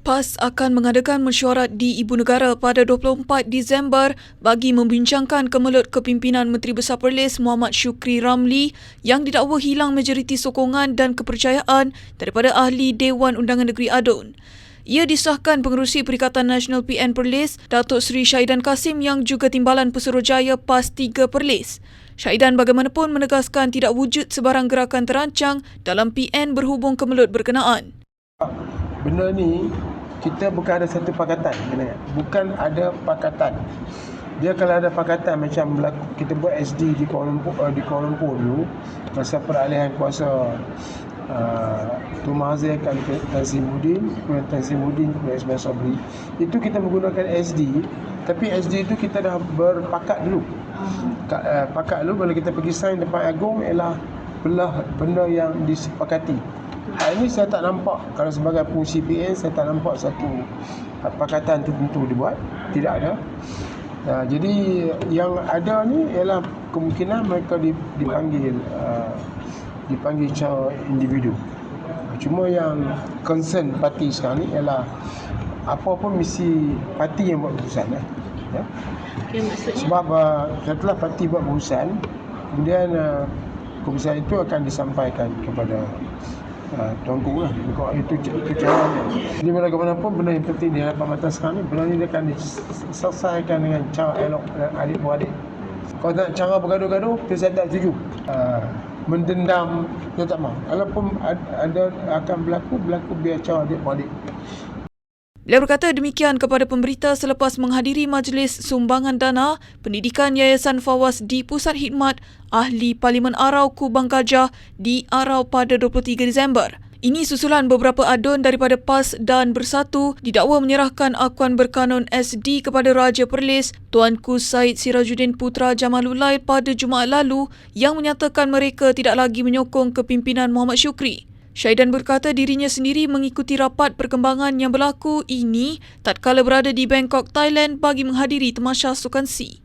PAS akan mengadakan mesyuarat di Ibu Negara pada 24 Disember bagi membincangkan kemelut kepimpinan Menteri Besar Perlis Muhammad Syukri Ramli yang didakwa hilang majoriti sokongan dan kepercayaan daripada ahli Dewan Undangan Negeri Adun. Ia disahkan pengerusi Perikatan Nasional PN Perlis, Datuk Seri Syahidan Kasim yang juga Timbalan Pesuruhjaya PAS 3 Perlis. Syahidan bagaimanapun menegaskan tidak wujud sebarang gerakan terancang dalam PN berhubung kemelut berkenaan. Benda ni kita bukan ada satu pakatan. Bukan ada pakatan. Dia kalau ada pakatan macam berlaku, kita buat SD di Kuala Lumpur, uh, di Kuala Lumpur dulu masa peralihan kuasa uh, Tun Mahathir kan Tan Sri Mudin, kemudian Tan Sri Mudin kemudian Ismail Sabri. Itu kita menggunakan SD, tapi SD itu kita dah berpakat dulu. Uh, pakat dulu bila kita pergi sign depan agung ialah belah benda yang disepakati. Hari ini saya tak nampak kalau sebagai fungsi PN saya tak nampak satu pakatan tertentu dibuat. Tidak ada. Uh, jadi yang ada ni ialah kemungkinan mereka dipanggil uh, dipanggil secara individu. Cuma yang concern parti sekarang ni ialah apa-apa misi parti yang buat keputusan lah. Ya. Okay, maksudnya Sebab uh, setelah parti buat keputusan, kemudian uh, keputusan itu akan disampaikan kepada uh, tuanku lah. Kalau itu itu cara dia. Jadi bagaimanapun benda yang penting di hadapan mata sekarang ni, benda ni dia akan diselesaikan dengan cara elok dengan adik-beradik. Kalau nak cara bergaduh-gaduh, saya tak setuju. Uh, mendendam, saya tak mahu. Walaupun ada akan berlaku, berlaku biar cara adik-beradik. Beliau berkata demikian kepada pemberita selepas menghadiri majlis sumbangan dana pendidikan Yayasan Fawas di Pusat Khidmat Ahli Parlimen Arau Kubang Gajah di Arau pada 23 Disember. Ini susulan beberapa adun daripada PAS dan Bersatu didakwa menyerahkan akuan berkanun SD kepada Raja Perlis Tuanku Said Sirajuddin Putra Jamalulai pada Jumaat lalu yang menyatakan mereka tidak lagi menyokong kepimpinan Muhammad Syukri. Syaidan berkata dirinya sendiri mengikuti rapat perkembangan yang berlaku ini tatkala berada di Bangkok, Thailand bagi menghadiri temasya sukan C.